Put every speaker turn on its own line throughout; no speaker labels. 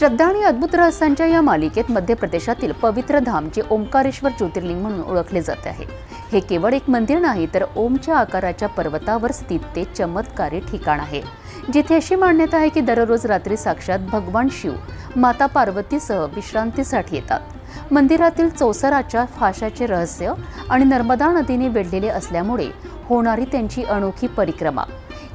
श्रद्धा आणि अद्भुत रहस्यांच्या या मालिकेत मध्य प्रदेशातील पवित्र धाम जे ओंकारेश्वर ज्योतिर्लिंग म्हणून ओळखले जाते आहे हे केवळ एक मंदिर नाही तर ओमच्या आकाराच्या पर्वतावर स्थित ते चमत्कारी ठिकाण आहे. जिथे अशी मान्यता आहे की दररोज रात्री साक्षात भगवान शिव माता पार्वतीसह विश्रांतीसाठी येतात. मंदिरातील चौसराच्या फाशाचे रहस्य आणि नर्मदा नदीने वेढलेले असल्यामुळे होणारी त्यांची अनोखी परिक्रमा.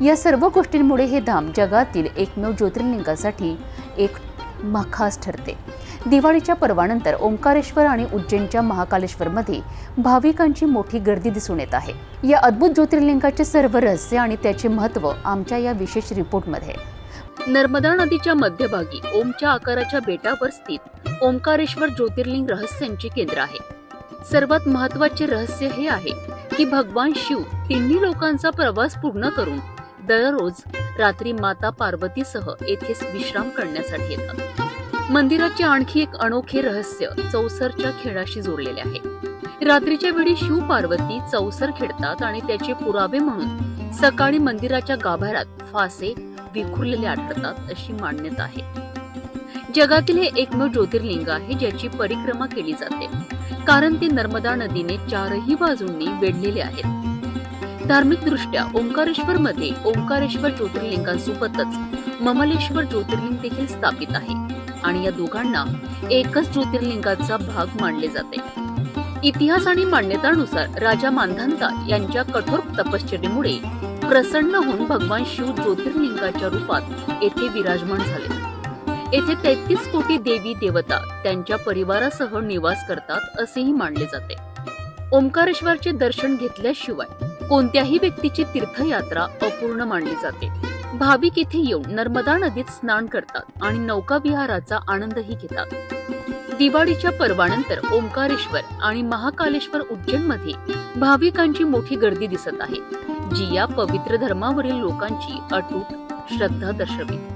या सर्व गोष्टींमुळे हे धाम जगातील एकमेव ज्योतिर्लिंगासाठी एक माखास ठरते. दिवाळीच्या पर्वानंतर ओंकारेश्वर आणि उज्जैनच्या महाकालेश्वरमध्ये भाविकांची मोठी गर्दी दिसून येत आहे. या अद्भुत ज्योतिर्लिंगाचे सर्व रहस्य आणि त्याचे महत्त्व आमच्या या विशेष रिपोर्टमध्ये. नर्मदा नदीच्या मध्यभागी ओमच्या आकाराच्या बेटावर स्थित ओंकारेश्वर ज्योतिर्लिंग रहस्यांचे केंद्र आहे. सर्वात महत्त्वाचे रहस्य हे आहे की भगवान शिव तिन्ही लोकांचा प्रवास पूर्ण करून दररोज रात्री माता पार्वतीसह येथेच विश्राम करण्यासाठी येतात. मंदिराचे आणखी एक अनोखे रहस्य चौसरच्या खेळाशी जोडलेले आहे. रात्रीच्या वेळी शिव पार्वती चौसर खेळतात आणि त्याचे पुरावे म्हणून सकाळी मंदिराच्या गाभाऱ्यात फासे विखुरलेले आढळतात अशी मान्यता आहे. जगातील हे एकमेव ज्योतिर्लिंग आहे ज्याची परिक्रमा केली जाते. कारण ते नर्मदा नदीने चारही बाजूंनी वेढलेले आहेत. धार्मिकदृष्ट्या ओंकारेश्वर मध्ये ओंकारेश्वर ज्योतिर्लिंगांसोबतच ममलेश्वर ज्योतिर्लिंग देखील स्थापित आहे आणि या दोघांना एकच ज्योतिर्लिंगाचा भाग मानले जाते. इतिहास आणि मान्यतानुसार राजा मानधंता यांच्या कठोर तपश्चर्येमुळे प्रसन्न होऊन भगवान शिव ज्योतिर्लिंगाच्या रूपात येथे विराजमान झाले. येथे तेहतीस कोटी देवी देवता त्यांच्या परिवारासह निवास करतात असेही मानले जाते. ओंकारेश्वरचे दर्शन घेतल्याशिवाय कोणत्याही व्यक्तीची तीर्थयात्रा अपूर्ण मानली जाते. भाविक इथे येऊन नर्मदा नदीत स्नान करतात आणि नौका विहाराचा आनंदही घेतात. दिवाळीच्या पर्वानंतर ओंकारेश्वर आणि महाकालेश्वर उज्जैनमध्ये भाविकांची मोठी गर्दी दिसत आहे जी या पवित्र धर्मावरील लोकांची अटूट श्रद्धा दर्शविते.